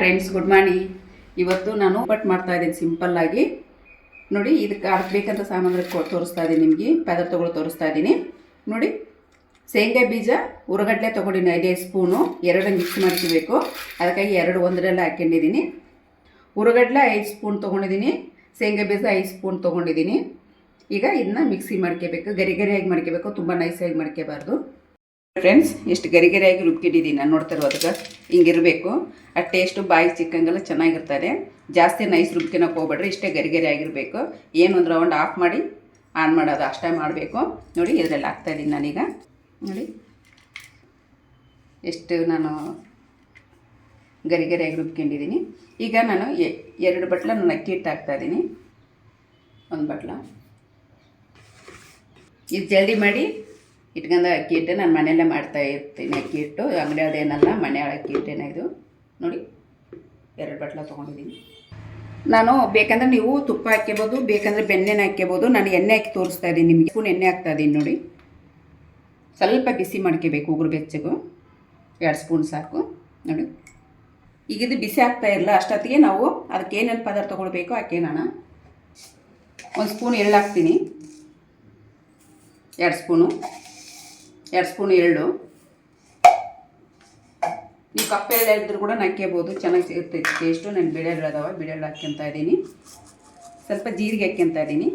Friends good morning ಇವತ್ತು ನಾನು cut ಮಾಡ್ತಾ ಇದ್ದೀನಿ ಆಗಿ. ನೋಡಿ, ಇದಕ್ಕೆ ಅದಕ್ಕೆ ಸಾಮಾನು ತೋರಿಸ್ತಾ ಇದ್ದೀನಿ ನಿಮಗೆ. ಪದಾರ್ಥಗಳು ತೋರಿಸ್ತಾ ಇದ್ದೀನಿ. ನೋಡಿ, ಶೇಂಗಾ ಬೀಜ, ಉರಗಡ್ಲೆ ತೊಗೊಂಡಿನಿ ಐದೈದು ಸ್ಪೂನು ಎರಡು ಮಿಕ್ಸ್ ಮಾಡ್ಕೋಬೇಕು. ಅದಕ್ಕಾಗಿ ಎರಡು ಒಂದರಲ್ಲ ಹಾಕೊಂಡಿದ್ದೀನಿ ಉರಗಡ್ಲೆ ಐದು ಸ್ಪೂನ್ ತೊಗೊಂಡಿದ್ದೀನಿ. ಶೇಂಗಾ ಬೀಜ ಐದು ಸ್ಪೂನ್ ತೊಗೊಂಡಿದ್ದೀನಿ. ಈಗ ಇದನ್ನ ಮಿಕ್ಸಿ ಮಾಡ್ಕೋಬೇಕು. ಗರಿ ಗರಿಯಾಗಿ ಮಾಡ್ಕೋಬೇಕು. ತುಂಬ ನೈಸಾಗಿ ಮಾಡ್ಕೋಬಾರ್ದು. ಫ್ರೆಂಡ್ಸ್ ಎಷ್ಟು ಗರಿ ಗರಿಯಾಗಿ ರುಬ್ಕಿಟ್ಟಿದ್ದೀನಿ ನಾನು ನೋಡ್ತಾ ಅದಕ್ಕೆ ಹಿಂಗಿರಬೇಕು. ಆ ಟೇಸ್ಟು ಬಾಯಿ ಚಿಕ್ಕಂಗೆಲ್ಲ ಚೆನ್ನಾಗಿರ್ತದೆ ಜಾಸ್ತಿ ನೈಸ್ ರುಬ್ಕಿನಕ್ಕೆ ಹೋಗ್ಬೇಡ್ರಿ, ಇಷ್ಟೇ ಗರಿ ಗರಿ ಆಗಿರಬೇಕು ಏನು ಒಂದು ರೌಂಡ್ ಆಫ್ ಮಾಡಿ ಆನ್ ಮಾಡೋದು ಅಷ್ಟೇ ಮಾಡಬೇಕು. ನೋಡಿ, ಇದರಲ್ಲಿ ಹಾಕ್ತಾಯಿದ್ದೀನಿ ನಾನೀಗ. ನೋಡಿ. ಎಷ್ಟು ನಾನು ಗರಿ ಗರಿಯಾಗಿ ರುಬ್ಕೊಂಡಿದ್ದೀನಿ ಈಗ ನಾನು ಎರಡು ಬಟ್ಲ ನಾನು ಅಕ್ಕಿ ಹಿಟ್ಟು ಹಾಕ್ತಾಯಿದ್ದೀನಿ ಒಂದು ಬಟ್ಲ. ಇದು ಜಲ್ದಿ ಮಾಡಿ. ಇಟ್ಕೊಂಡು ಅಕ್ಕಿ ಹಿಟ್ಟೆ ನಾನು ಮನೆಯಲ್ಲೇ ಮಾಡ್ತಾ ಇರ್ತೀನಿ. ಅಕ್ಕಿ ಹಿಟ್ಟು, ಅಂಗಡಿ ಅದೇನಲ್ಲ ಮನೆ ಅಕ್ಕಿ ಇದು. ನೋಡಿ, ಎರಡು ಬಟ್ಲ ತೊಗೊಂಡಿದ್ದೀನಿ. ನಾನು ಬೇಕಂದ್ರೆ ನೀವು ತುಪ್ಪ ಹಾಕ್ಕೋಬೋದು ಬೇಕಂದ್ರೆ ಬೆಣ್ಣೆನ ಹಾಕ್ಕೋಬೋದು ನಾನು ಎಣ್ಣೆ ಹಾಕಿ ತೋರಿಸ್ತಾ ಇದ್ದೀನಿ ನಿಮಗೆ. ಸ್ಪೂನ್ ಎಣ್ಣೆ ಹಾಕ್ತಾ ಇದ್ದೀನಿ ನೋಡಿ. ಸ್ವಲ್ಪ ಬಿಸಿ ಮಾಡ್ಕೋಬೇಕು ಉಗುರು ಬೆಚ್ಚಗು. ಎರಡು ಸ್ಪೂನ್ ಸಾಕು. ನೋಡಿ. ಈಗ ಇದು ಬಿಸಿ ಆಗ್ತಾ ಇರಲ್ಲ, ಅಷ್ಟೊತ್ತಿಗೆ ನಾವು ಅದಕ್ಕೆ ಏನೇನು ಪದಾರ್ಥ ತೊಗೊಳ್ಬೇಕು ನಾನು ಒಂದು ಸ್ಪೂನ್ ಎಳ್ಳು ಹಾಕ್ತೀನಿ. ಎರಡು ಸ್ಪೂನು. ಎರಡು ಸ್ಪೂನ್ ಎಳ್ಳು. ನೀವು ಕಪ್ಪೆ ಎಳ್ಳು ಇದ್ರೂ ಕೂಡ ನಕ್ಕೇಬೋದು ಚೆನ್ನಾಗಿ ಸಿಗುತ್ತೆ ಟೇಸ್ಟು ನಾನು ಬಿಳೆಳ್ಳು ಅದಾವ ಬಿಳೆಳ್ಳು ಹಾಕ್ಕೊಂತ ಇದ್ದೀನಿ. ಸ್ವಲ್ಪ ಜೀರಿಗೆ ಹಾಕ್ಕೊಂತ ಇದ್ದೀನಿ.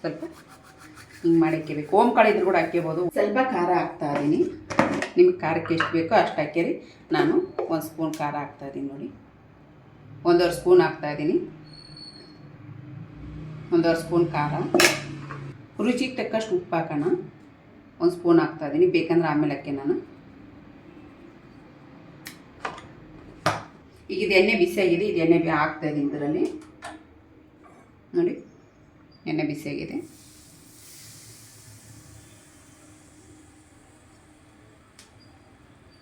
ಸ್ವಲ್ಪ ಹಿಂಗೆ ಮಾಡಿ ಹಾಕ್ಕೋಬೇಕು ಓಮ್ ಕಾಳು ಇದ್ರೂ ಕೂಡ ಹಾಕ್ಕೋಬೋದು ಸ್ವಲ್ಪ ಖಾರ ಹಾಕ್ತಾ ಇದ್ದೀನಿ. ನಿಮಗೆ ಖಾರಕ್ಕೆ ಎಷ್ಟು ಬೇಕೋ ಅಷ್ಟು ಹಾಕ್ಯರಿ. ನಾನು ಒಂದು ಸ್ಪೂನ್ ಖಾರ ಹಾಕ್ತಾ ಇದ್ದೀನಿ ನೋಡಿ. ಒಂದೂವರೆ ಸ್ಪೂನ್ ಹಾಕ್ತಾ ಇದ್ದೀನಿ. ಒಂದೂವರೆ ಸ್ಪೂನ್ ಖಾರ. ರುಚಿಗೆ ತಕ್ಕಷ್ಟು ಉಪ್ಪು ಹಾಕೋಣ. ಒಂದು ಸ್ಪೂನ್ ಹಾಕ್ತಾ ಇದ್ದೀನಿ, ಬೇಕಂದ್ರೆ ಆಮೇಲೆ ಹಾಕಿ ನಾನು. ಈಗ ಇದು ಎಣ್ಣೆ ಬಿಸಿಯಾಗಿದೆ ಇದು ಎಣ್ಣೆ ಬಿ- ಹಾಕ್ತಾ ಇದ್ದೀನಿ ಇದರಲ್ಲಿ. ನೋಡಿ, ಎಣ್ಣೆ ಬಿಸಿಯಾಗಿದೆ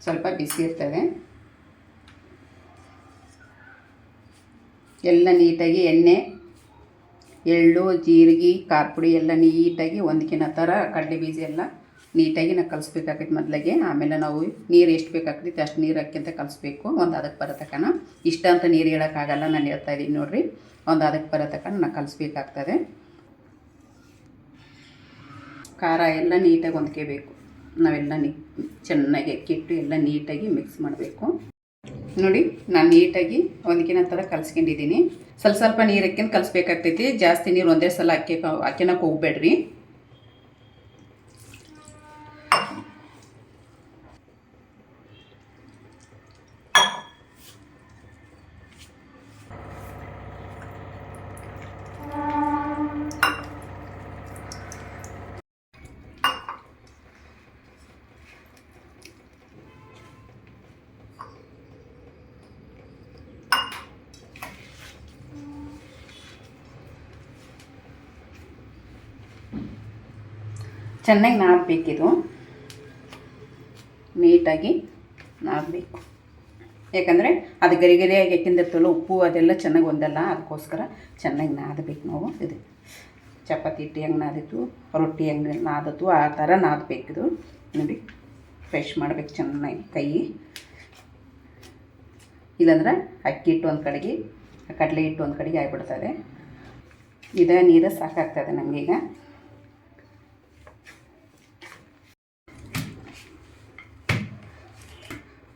ಸ್ವಲ್ಪ ಬಿಸಿ ಇರ್ತದೆ. ಎಲ್ಲ ನೀಟಾಗಿ ಎಣ್ಣೆ, ಎಳ್ಳು, ಜೀರಿಗೆ, ಖಾರ ಪುಡಿ ಎಲ್ಲ ನೀಟಾಗಿ ಒಂದಕ್ಕಿನ ಥರ, ಕಡಲೆ ಬೀಜ ಎಲ್ಲ ನೀಟಾಗಿ ನಾವು ಕಲಿಸ್ಬೇಕಾಗೈತೆ ಮೊದಲಿಗೆ. ಆಮೇಲೆ ನಾವು ನೀರು ಎಷ್ಟು ಬೇಕಾಗ್ತೈತೆ ಅಷ್ಟು ನೀರು ಹಾಕ್ಯಂತ ಕಲಿಸ್ಬೇಕು. ಒಂದು ಅದಕ್ಕೆ ಬರೋ ತಕ್ಕನ ಇಷ್ಟ ಅಂತ ನೀರು ಹೇಳೋಕ್ಕಾಗಲ್ಲ, ನಾನು ಹೇಳ್ತಾ ಇದ್ದೀನಿ ನೋಡಿರಿ. ಒಂದು ಅದಕ್ಕೆ ಬರೋ ತಕ್ಕನ ನಾವು ಕಲಿಸ್ಬೇಕಾಗ್ತದೆ. ಖಾರ ಎಲ್ಲ ನೀಟಾಗಿ ಹೊಂದ್ಕೋಬೇಕು ನಾವೆಲ್ಲ ನೀ ಚೆನ್ನಾಗಿ ಅಕ್ಕಿಟ್ಟು ಎಲ್ಲ ನೀಟಾಗಿ ಮಿಕ್ಸ್ ಮಾಡಬೇಕು. ನೋಡಿ, ನಾನು ನೀಟಾಗಿ ಒಂದಕ್ಕಿನ ಥರ ಕಲಿಸ್ಕೊಂಡಿದ್ದೀನಿ ಸ್ವಲ್ಪ ಸ್ವಲ್ಪ ನೀರು ಹಾಕ್ಯಂದು ಕಲಿಸ್ಬೇಕಾಗ್ತೈತಿ. ಜಾಸ್ತಿ ನೀರು ಒಂದೇ ಸಲ ಹಾಕಿ ಹಾಕ್ಯನಕ್ಕೆ ಹೋಗ್ಬೇಡ್ರಿ ಚೆನ್ನಾಗಿ ನಾದಬೇಕಿದು. ನೀಟಾಗಿ ನಾದಬೇಕು. ಯಾಕಂದರೆ ಅದು ಗರಿ ಗರಿಯಾಗಿ ಯಾಕೆಂದಿರ್ತಲ್ಲ ಉಪ್ಪು ಅದೆಲ್ಲ ಚೆನ್ನಾಗಿ ಒಂದಲ್ಲ, ಅದಕ್ಕೋಸ್ಕರ ಚೆನ್ನಾಗಿ ನಾದಬೇಕು ನಾವು ಇದು. ಚಪಾತಿ ಹಿಟ್ಟು ಹೆಂಗೆ ನಾದಿತ್ತು, ರೊಟ್ಟಿ ಹೆಂಗೆ ನಾದತ್ತು, ಆ ಥರ ನಾದಬೇಕಿದು ನೋಡಿ, ಫ್ರೆಶ್ ಮಾಡ್ಬೇಕು ಚೆನ್ನಾಗಿ ಕೈ. ಇಲ್ಲಾಂದ್ರೆ ಅಕ್ಕಿ ಹಿಟ್ಟು ಒಂದು ಕಡೆಗೆ, ಕಡಲೆ ಹಿಟ್ಟು ಒಂದು ಕಡೆಗೆ ಆಗಿಬಿಡ್ತದೆ. ಇದೇ ನೀರು ಸಾಕಾಗ್ತದೆ ನಮಗೀಗ.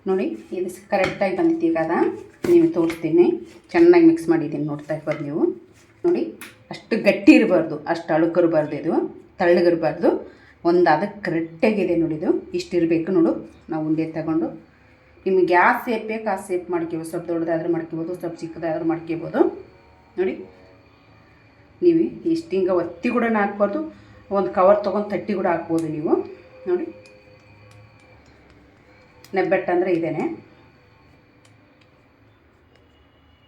ನೋಡಿ, ಇದು ಕರೆಕ್ಟಾಗಿ ಬಂದಿತ್ತು ಈಗ ಅದ ನೀವು ತೋರಿಸ್ತೀನಿ. ಚೆನ್ನಾಗಿ ಮಿಕ್ಸ್ ಮಾಡಿದ್ದೀನಿ ನೋಡ್ತಾ ಇರ್ಬೋದು ನೀವು. ನೋಡಿ, ಅಷ್ಟು ಗಟ್ಟಿ ಇರಬಾರ್ದು, ಅಷ್ಟು ಅಳುಕಿರಬಾರ್ದು ಇದು, ತಳ್ಳಗಿರಬಾರ್ದು. ಒಂದು ಅದಕ್ಕೆ ಕರೆಕ್ಟಾಗಿದೆ ನೋಡಿದು ಇಷ್ಟು ಇರಬೇಕು ನೋಡು. ನಾವು ಉಂಡೆ ತಗೊಂಡು. ನಿಮ್ಗೆ ಯಾವ ಸೇಪ್ ಬೇಕು, ಆ ಸೇಪ್ ಮಾಡ್ಕೋಬೋದು. ಸ್ವಲ್ಪ ದೊಡ್ಡದಾದ್ರೂ ಮಾಡ್ಕೋಬೋದು, ಸ್ವಲ್ಪ ಚಿಕ್ಕದಾದ್ರೂ ಮಾಡ್ಕೋಬೋದು. ನೋಡಿ. ನೀವು ಇಷ್ಟು ಹಿಂಗೆ ಒತ್ತಿ ಕೂಡ ಹಾಕ್ಬಾರ್ದು ಒಂದು ಕವರ್ ತೊಗೊಂಡು ತಟ್ಟಿ ಕೂಡ ಹಾಕ್ಬೋದು ನೀವು. ನೋಡಿ. ನೆಬ್ಬೆಟ್ಟು ಅಂದರೆ ಇದೇನೆ.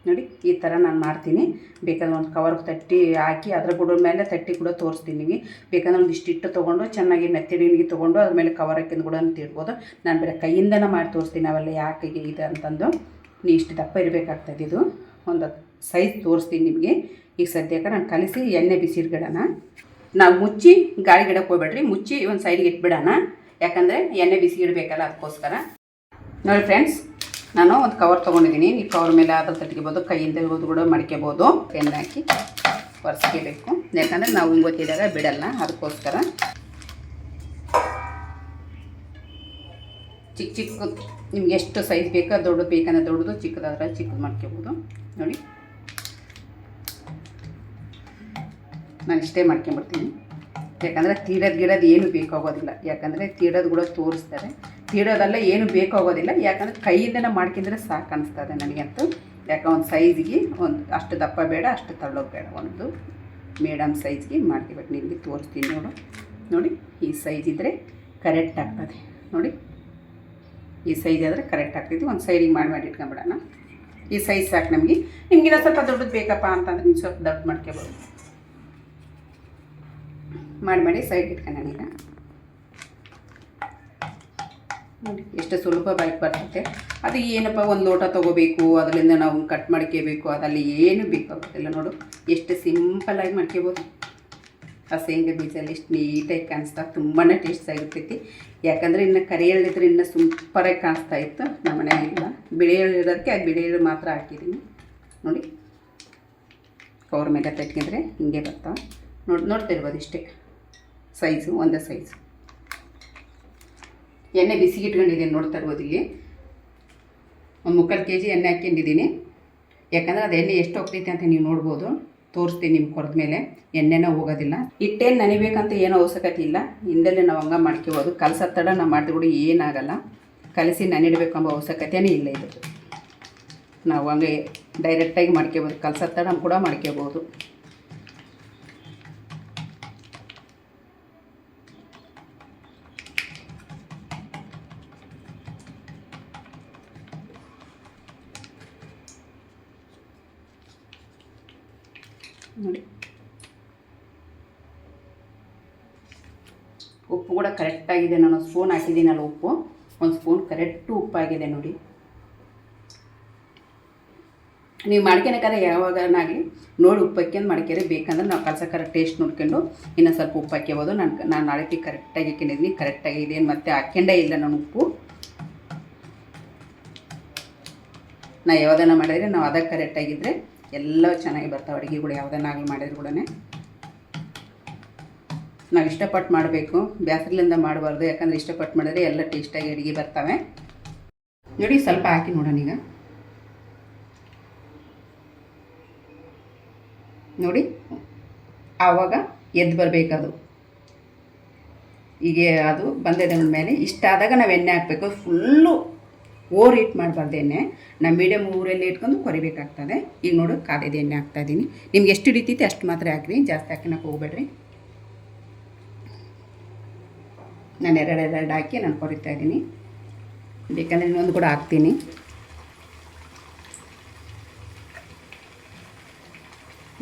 ನೋಡಿ, ಈ ಥರ ನಾನು ಮಾಡ್ತೀನಿ. ಬೇಕಾದ್ರೆ ಒಂದು ಕವರ್ ತಟ್ಟಿ ಹಾಕಿ, ಅದ್ರ ಬುಡದ ಮೇಲೆ ತಟ್ಟಿ ಕೂಡ ತೋರಿಸ್ತೀನಿ ನಿಮಗೆ. ಬೇಕಾದ್ರೆ ಒಂದು ಇಷ್ಟಿಟ್ಟು ತೊಗೊಂಡು, ಚೆನ್ನಾಗಿ ಮೆತ್ತಡಿನಿಗೆ ತೊಗೊಂಡು, ಅದ್ರ ಮೇಲೆ ಕವರ್ ಹಾಕಿಂದು ಕೂಡ ತಿಡ್ಬೋದು ನಾನು ಬೇರೆ ಕೈಯಿಂದನೇ ಮಾಡಿ ತೋರಿಸ್ತೀನಿ, ಅವೆಲ್ಲ ಯಾಕೆ ಇದೆ ಅಂತಂದು. ನೀ ಇಷ್ಟು ದಪ್ಪ ಇರಬೇಕಾಗ್ತದೆ ಇದು ಒಂದು ಸೈಜ್ ತೋರಿಸ್ತೀನಿ ನಿಮಗೆ. ಈಗ ಸದ್ಯಕ್ಕೆ ನಾನು ಕಲಿಸಿ ಎಣ್ಣೆ ಬಿಸಿ ಇಟ್ಬಿಡೋಣ ನಾವು ಮುಚ್ಚಿ ಗಾಳಿ ಗಿಡಕ್ಕೆ ಹೋಗ್ಬೇಡ್ರಿ. ಮುಚ್ಚಿ ಒಂದು ಸೈಡ್ಗೆ ಇಟ್ಬಿಡೋಣ. ಯಾಕಂದರೆ ಎಣ್ಣೆ ಬಿಸಿ ಇಡಬೇಕಲ್ಲ ಅದಕ್ಕೋಸ್ಕರ. ನೋಡಿ ಫ್ರೆಂಡ್ಸ್ ನಾನು ಒಂದು ಕವರ್ ತೊಗೊಂಡಿದ್ದೀನಿ. ಈ ಕವರ್ ಮೇಲೆ ಆದ್ರೆ ತಟ್ಕೋಬೋದು ಕೈಯಿಂದ ಇರ್ಬೋದು ಕೂಡ ಮಡಿಕೆಬೋದು. ಎಣ್ಣೆ ಹಾಕಿ ಒರೆಸ್ಕೋಬೇಕು. ಯಾಕಂದರೆ ನಾವು ಹಿಂಗೊತ್ತಿದಾಗ ಬಿಡಲ್ಲ, ಅದಕ್ಕೋಸ್ಕರ. ಚಿಕ್ಕ ಚಿಕ್ಕ ನಿಮ್ಗೆ ಎಷ್ಟು ಸೈಜ್ ಬೇಕೋ, ದೊಡ್ಡದು ಬೇಕಂದ್ರೆ ದೊಡ್ಡದು, ಚಿಕ್ಕದಾದ್ರೆ ಚಿಕ್ಕದು ಮಾಡ್ಕೋಬೋದು. ನೋಡಿ. ನಾನು ಇಷ್ಟೇ ಮಾಡ್ಕೊಂಬಿಡ್ತೀನಿ. ಯಾಕಂದರೆ ತೀಡೋದು ಗಿಡೋದು ಏನು ಬೇಕಾಗೋದಿಲ್ಲ. ಯಾಕಂದರೆ ತೀಡೋದು ಕೂಡ ತೋರಿಸ್ತಾರೆ. ತೀಡೋದೆಲ್ಲ ಏನು ಬೇಕಾಗೋದಿಲ್ಲ. ಯಾಕಂದರೆ ಕೈಯಿಂದನೇ ಮಾಡ್ಕೊಂಡ್ರೆ ಸಾಕು ಅನಿಸ್ತದೆ ನನಗಂತೂ. ಯಾಕೆ ಒಂದು ಸೈಜ್ಗೆ ಒಂದು ಅಷ್ಟು ದಪ್ಪ ಬೇಡ, ಅಷ್ಟು ತಳ್ಳೋದು ಬೇಡ. ಒಂದು ಮೇಡಮ್ ಸೈಜ್ಗೆ ಮಾಡ್ಕೋಬೇಕು ನಿಮಗೆ ತೋರಿಸ್ತೀನಿ ನೋಡು. ನೋಡಿ, ಈ ಸೈಜ್ ಇದ್ದರೆ ಕರೆಕ್ಟ್ ಆಗ್ತದೆ. ನೋಡಿ, ಈ ಸೈಜ್ ಆದರೆ ಕರೆಕ್ಟ್ ಆಗ್ತೈತಿ ಒಂದು ಸೈಡಿಗೆ ಮಾಡಿ ಮಾಡಿ ಇಟ್ಕೊಂಬಿಡೋಣ ಈ ಸೈಜ್ ಸಾಕು ನಮಗೆ. ನಿಮ್ಗೆ ಇನ್ನೂ ಸ್ವಲ್ಪ ದೊಡ್ಡದು ಬೇಕಪ್ಪ ಅಂತಂದ್ರೆ ನೀವು ಸ್ವಲ್ಪ ದೊಡ್ಡ ಮಾಡ್ಕೋಬೋದು. ಮಾಡಿ ಮಾಡಿ ಸೈಡ್ ಇಟ್ಕೊಳ್ಳೋಣ ಈಗ ನೋಡಿ, ಎಷ್ಟು ಸುಲಭ ಬೈಕ್ ಬರ್ತೈತೆ. ಅದು ಏನಪ್ಪ, ಒಂದು ಲೋಟ ತೊಗೋಬೇಕು ಅದರಿಂದ ನಾವು ಕಟ್ ಮಾಡ್ಕೋಬೇಕು, ಅದರಲ್ಲಿ ಏನು ಬೇಕಾಗುತ್ತಿಲ್ಲ ನೋಡು. ಎಷ್ಟು ಸಿಂಪಲ್ಲಾಗಿ ಮಾಡ್ಕೋಬೋದು. ಆ ಶೇಂಗಾ ಬೀಜಲ್ಲಿ ಎಷ್ಟು ನೀಟಾಗಿ ಕಾಣಿಸ್ತಾ ತುಂಬಾ ಟೇಸ್ಟ್ ಆಗಿರ್ತೈತಿ. ಯಾಕಂದರೆ ಇನ್ನು ಕರಿ ಎಳ್ಳಿದ್ರೆ ಇನ್ನೂ ಸೂಪರಾಗಿ ಕಾಣಿಸ್ತಾ ಇತ್ತು. ನಮ್ಮ ಮನೆಯಲ್ಲಿಲ್ಲ ಬಿಳಿ ಎಳ್ಳು ಇರೋದಕ್ಕೆ ಅದು ಬಿಳಿ ಎಳ್ಳು ಮಾತ್ರ ಹಾಕಿದ್ದೀನಿ ನೋಡಿ ಕವರ್ ಮೇಲೆ ತಟ್ಕಿದ್ರೆ ಹಿಂಗೆ ಬರ್ತಾವೆ ನೋಡಿ ನೋಡ್ತಿರ್ಬೋದು ಇಷ್ಟೇ. ಸೈಜು, ಒಂದೇ ಸೈಜು. ಎಣ್ಣೆ ಬಿಸಿಗೆ ಇಟ್ಕೊಂಡಿದ್ದೀನಿ ನೋಡ್ತಾ ಇರ್ಬೋದು ಇಲ್ಲಿ ಒಂದು ಮುಕ್ಕಾಲು ಕೆ ಜಿ ಎಣ್ಣೆ ಹಾಕ್ಕೊಂಡಿದ್ದೀನಿ. ಯಾಕಂದರೆ ಅದು ಎಣ್ಣೆ ಎಷ್ಟು ಹೋಗ್ತೈತೆ ಅಂತ ನೀವು ನೋಡ್ಬೋದು. ತೋರಿಸ್ತೀನಿ ನಿಮ್ಗೆ ಕೊರದ ಮೇಲೆ. ಎಣ್ಣೆನ ಹೋಗೋದಿಲ್ಲ. ಹಿಟ್ಟೇನು ನೆನಿಬೇಕಂತ ಏನೋ ಅವಶ್ಯಕತೆ ಇಲ್ಲ. ಹಿಂದೆಲ್ಲೇ ನಾವು ಹಂಗೆ ಮಾಡ್ಕೋಬೋದು. ಕಲಸದ ತಡ ನಾವು ಮಾಡಿದ್ರು ಕೂಡ ಏನಾಗಲ್ಲ. ಕಲಸಿ ನೆನಿಡ್ಬೇಕೆಂಬ ಅವಶ್ಯಕತೆಯೇ ಇಲ್ಲ ಇದು. ನಾವು ಹಂಗೆ ಡೈರೆಕ್ಟಾಗಿ ಮಾಡ್ಕೋಬೋದು. ಕಲಸ ತಡ ಕೂಡ ಮಾಡ್ಕೋಬೋದು. ನೋಡಿ. ಉಪ್ಪು ಕೂಡ ಕರೆಕ್ಟಾಗಿದೆ ನಾನು ಸ್ಪೂನ್ ಹಾಕಿದ್ದೀನಲ್ಲ ಉಪ್ಪು. ಒಂದು ಸ್ಪೂನ್ ಕರೆಕ್ಟು ಉಪ್ಪಾಗಿದೆ ನೋಡಿ. ನೀವು ಮಾಡ್ಕೊಳಕ್ಕಾದ್ರೆ ಯಾವಾಗನಾಗಲಿ ನೋಡಿ ಉಪ್ಪು ಹಾಕ್ಯಂದು ಬೇಕಂದ್ರೆ ನಾವು ಕಲ್ಸಕ್ಕಾರ ಟೇಸ್ಟ್ ನೋಡ್ಕೊಂಡು ಇನ್ನೂ ಸ್ವಲ್ಪ ಉಪ್ಪು ಹಾಕ್ಯಬೋದು. ನಾನು ನಾನು ನಾಳೆಗೆ ಕರೆಕ್ಟಾಗಿ ಹಾಕೊಂಡಿದ್ದೀನಿ ಕರೆಕ್ಟಾಗಿ ಇದೇನು ಮತ್ತೆ ಹಾಕ್ಯಂಡೇ ಇಲ್ಲ ನಾನು ಉಪ್ಪು. ನಾ ಯಾವುದನ್ನ ಮಾಡಿದ್ರೆ ನಾವು ಅದಕ್ಕೆ ಕರೆಕ್ಟಾಗಿದ್ದರೆ ಎಲ್ಲ ಚೆನ್ನಾಗಿ ಬರ್ತಾವೆ ಅಡುಗೆಗಳು ಯಾವುದನ್ನಾಗಲಿ ಮಾಡಿದ್ರು ಕೂಡ ನಾವು ಇಷ್ಟಪಟ್ಟು ಮಾಡಬೇಕು, ಬ್ಯಾಸರ್ಲಿಂದ ಮಾಡಬಾರ್ದು, ಯಾಕಂದರೆ ಇಷ್ಟಪಟ್ಟು ಮಾಡಿದ್ರೆ ಎಲ್ಲ ಟೇಸ್ಟಾಗಿ ಅಡುಗೆ ಬರ್ತವೆ. ನೋಡಿ, ಸ್ವಲ್ಪ ಹಾಕಿ ನೋಡೋಣ ಈಗ. ನೋಡಿ, ಆವಾಗ ಎದ್ದು ಬರಬೇಕದು. ಹೀಗೆ ಅದು ಬಂದಿದೆ ಮೇಲೆ ಇಷ್ಟ ಆದಾಗ ನಾವು ಎಣ್ಣೆ ಹಾಕಬೇಕು, ಫುಲ್ಲು ಓವರ್ ಹೀಟ್ ಮಾಡಬಾರ್ದು ಎಣ್ಣೆ. ನಾವು ಮೀಡಿಯಮ್ ಊರಲ್ಲಿ ಇಟ್ಕೊಂಡು ಕೊರಿಬೇಕಾಗ್ತದೆ. ಈಗ ನೋಡು, ಕಾದಿದೆ ಎಣ್ಣೆ ಹಾಕ್ತಾಯಿದ್ದೀನಿ ನಿಮ್ಗೆ ಎಷ್ಟು ಹಿಡಿತೈತೆ ಅಷ್ಟು ಮಾತ್ರ ಹಾಕ್ರಿ. ಜಾಸ್ತಿ ಹಾಕಿನಕ್ಕೆ ಹೋಗ್ಬೇಡ್ರಿ ನಾನು ಎರಡು ಎರಡು ಹಾಕಿ ನಾನು ಕೊರಿತಾ ಇದ್ದೀನಿ ಬೇಕಂದರೆ ಇನ್ನೊಂದು ಕೂಡ ಹಾಕ್ತೀನಿ.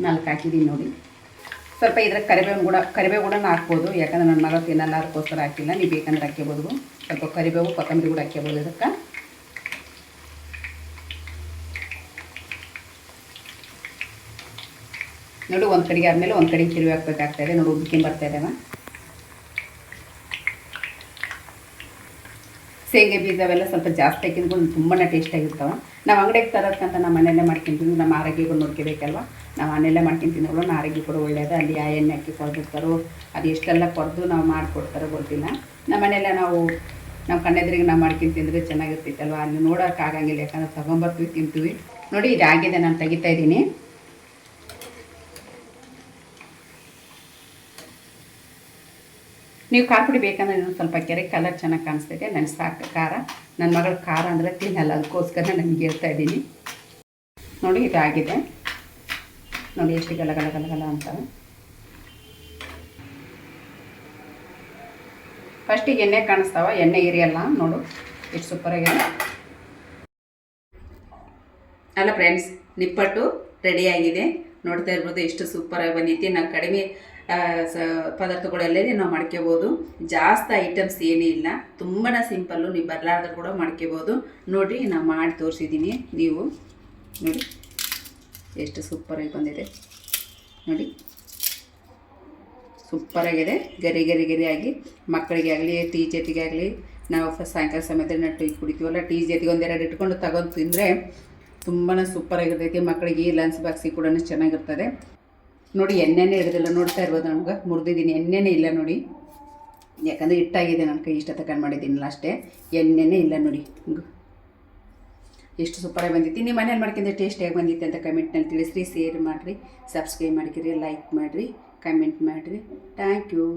ನಾಲ್ಕು ಹಾಕಿದ್ದೀನಿ ನೋಡಿ. ಸ್ವಲ್ಪ ಇದ್ರ ಕರಿಬೇವು ಕೂಡ ಕರಿಬೇವು ಕೂಡ ಹಾಕ್ಬೋದು ಯಾಕಂದ್ರೆ ನನ್ನ ಮಗ ತಿನ್ನಲ್ಲ, ಅದಕ್ಕೋಸ್ಕರ ಹಾಕಿಲ್ಲ. ನೀವು ಬೇಕಂದ್ರೆ ಹಾಕ್ಕೋಬೋದು ಸ್ವಲ್ಪ ಕರಿಬೇವು, ಕೊತ್ತಂಬರಿ ಕೂಡ ಹಾಕ್ಕೋಬೋದು ಇದಕ್ಕೆ. ನೋಡಿ, ಒಂದು ಕಡೆಗೆ ಆದಮೇಲೆ ಒಂದು ಕಡೆಗೆ ತಿರುವಿ ಹಾಕ್ಬೇಕಾಗ್ತಾಯಿದೆ ನೋಡಿ ಉಬ್ಬಿಕೊಂಡು ಬರ್ತಾ ಶೇಂಗೆ ಬೀಜ ಅವೆಲ್ಲ ಸ್ವಲ್ಪ ಜಾಸ್ತಿ ಹಾಕಿದ್ಕೊಂಡು ತುಂಬಾ ಟೇಸ್ಟಾಗಿರ್ತಾವೆ ನಾವು ಅಂಗಡಿಗೆ ತರೋದಕ್ಕಂತ ನಮ್ಮ ಮನೆಯಲ್ಲೇ ಮಾಡ್ಕೊಂತೀವಿ. ನಮ್ಮ ಆರೋಗ್ಯ ನೋಡ್ಕೋಬೇಕಲ್ವ? ನಾವು ಮನೆಯಲ್ಲೇ ಮಾಡ್ಕೊಂತೀನಿ ನಮ್ಮ ಆರೋಗ್ಯ ಕೂಡ ಒಳ್ಳೆಯದು ಅಲ್ಲಿ ಆ ಎಣ್ಣೆ ಹಾಕಿ ಕೊಡ್ಬಿಡ್ತಾರೋ ಅದು ಎಷ್ಟೆಲ್ಲ ಕೊಡ್ದು ನಾವು ಮಾಡಿಕೊಡ್ತಾರೋ ಗೊತ್ತಿಲ್ಲ. ನಮ್ಮ ಮನೆಯಲ್ಲ ನಾವು ನಮ್ಮ ಕಣ್ಣೆದ್ರಿಗೆ ನಾವು ಮಾಡ್ಕೊಂಡು ತಿಂದರೆ ಚೆನ್ನಾಗಿರ್ತಿತ್ತಲ್ವ? ಅಲ್ಲಿ ನೋಡೋಕ್ಕಾಗಂಗಿಲ್ಲ ಯಾಕಂದ್ರೆ ತೊಗೊಂಬರ್ತೀವಿ, ತಿಂತೀವಿ. ನೋಡಿ ಇದಾಗಿದೆ ನಾನು ತೆಗಿತಾ ಇದ್ದೀನಿ. ನೀವು ಖಾರ ಪುಡಿ ಬೇಕಂದ್ರೆ ಇನ್ನೊಂದು ಸ್ವಲ್ಪ ಕೆರೆ ಕಲರ್ ಚೆನ್ನಾಗಿ ಕಾಣಿಸ್ತೈತೆ. ನನಗೆ ಸಾಕು ಖಾರ. ನನ್ನ ಮಗಳು ಖಾರ ಅಂದರೆ ತಿನ್ನಲ್ಲ ಅದಕ್ಕೋಸ್ಕರ ನನಗೆ ಹೇಳ್ತಾ ಇದ್ದೀನಿ. ನೋಡಿ, ಇದಾಗಿದೆ. ನೋಡಿ, ಎಷ್ಟು ಗಲ ಗಲ ಗಲ ಗಲ ಅಂತ. ಫಸ್ಟಿಗೆ ಎಣ್ಣೆ ಕಾಣಿಸ್ತಾವ. ಎಣ್ಣೆ ಇರಿಯಲ್ಲ, ನೋಡು. ಎಷ್ಟು ಸೂಪರಾಗಿ ಅಲ್ಲ ಫ್ರೆಂಡ್ಸ್ ನಿಪ್ಪಟ್ಟು ರೆಡಿಯಾಗಿದೆ ನೋಡ್ತಾ ಇರ್ಬೋದು, ಎಷ್ಟು ಸೂಪರಾಗಿ ಬಂದೈತಿ. ನಾನು ಕಡಿಮೆ ಸ, ಪದಾರ್ಥಗಳೆಲ್ಲೇ ನಾವು ಮಾಡ್ಕೋಬೋದು ಜಾಸ್ತಿ ಐಟಮ್ಸ್ ಏನೂ ಇಲ್ಲ. ತುಂಬಾ ಸಿಂಪಲ್ಲು ನೀವು ಬರಲಾರ್ದು ಕೂಡ ಮಾಡ್ಕೋಬೋದು ನೋಡಿ ನಾನು ಮಾಡಿ ತೋರಿಸಿದ್ದೀನಿ. ನೀವು ನೋಡಿ, ಎಷ್ಟು ಸೂಪರಾಗಿ ಬಂದಿದೆ. ನೋಡಿ ಸೂಪರಾಗಿದೆ ಗರಿ ಗರಿ ಗರಿ ಆಗಿ. ಮಕ್ಕಳಿಗೆ ಆಗಲಿ ಟೀಚರ್ಗೆ ಆಗಲಿ, ನಾವು ಸಾಯಂಕಾಲ ಸಮಯದಲ್ಲಿ ಟೀ ಕುಡಿತೀವಲ್ಲ ಟೀ ಜೊತೆಗೆ ಒಂದೆರಡು ಇಟ್ಕೊಂಡು ತಗೊಂಡು ತಿಂದರೆ ತುಂಬಾ ಸೂಪರಾಗಿರ್ತೈತಿ ಮಕ್ಕಳಿಗೆ ಲಂಚ್ ಬಾಕ್ಸಿಗೆ ಕೂಡ ಚೆನ್ನಾಗಿರ್ತದೆ. ನೋಡಿ, ಎಣ್ಣೆನೇ ಹಿಡಿದಿಲ್ಲ, ನೋಡ್ತಾ ಇರ್ಬೋದು ನಮ್ಗೆ ಮುರಿದಿದ್ದೀನಿ, ಎಣ್ಣೆನೇ ಇಲ್ಲ ನೋಡಿ. ಯಾಕಂದರೆ ಹಿಟ್ಟಾಗಿದೆ ನನ್ನ ಕೈ ಇಷ್ಟ ತಗೊಂಡು ಮಾಡಿದ್ದೀನಲ್ಲ ಅಷ್ಟೇ. ಎಣ್ಣೆನೇ ಇಲ್ಲ ನೋಡಿ. ಎಷ್ಟು ಸೂಪರಾಗಿ ಬಂದಿತ್ತು. ನಿಮ್ಮ ಮನೇಲಿ ಮಾಡ್ಕೊಂಡ್ರೆ ಟೇಸ್ಟಿಯಾಗಿ ಬಂದಿತ್ತು ಅಂತ ಕಮೆಂಟ್ನಲ್ಲಿ ತಿಳಿಸ್ರಿ. ಶೇರ್ ಮಾಡಿರಿ ಸಬ್ಸ್ಕ್ರೈಬ್ ಮಾಡ್ಕಿರಿ ಲೈಕ್ ಮಾಡಿರಿ ಕಮೆಂಟ್ ಮಾಡಿರಿ. Thank you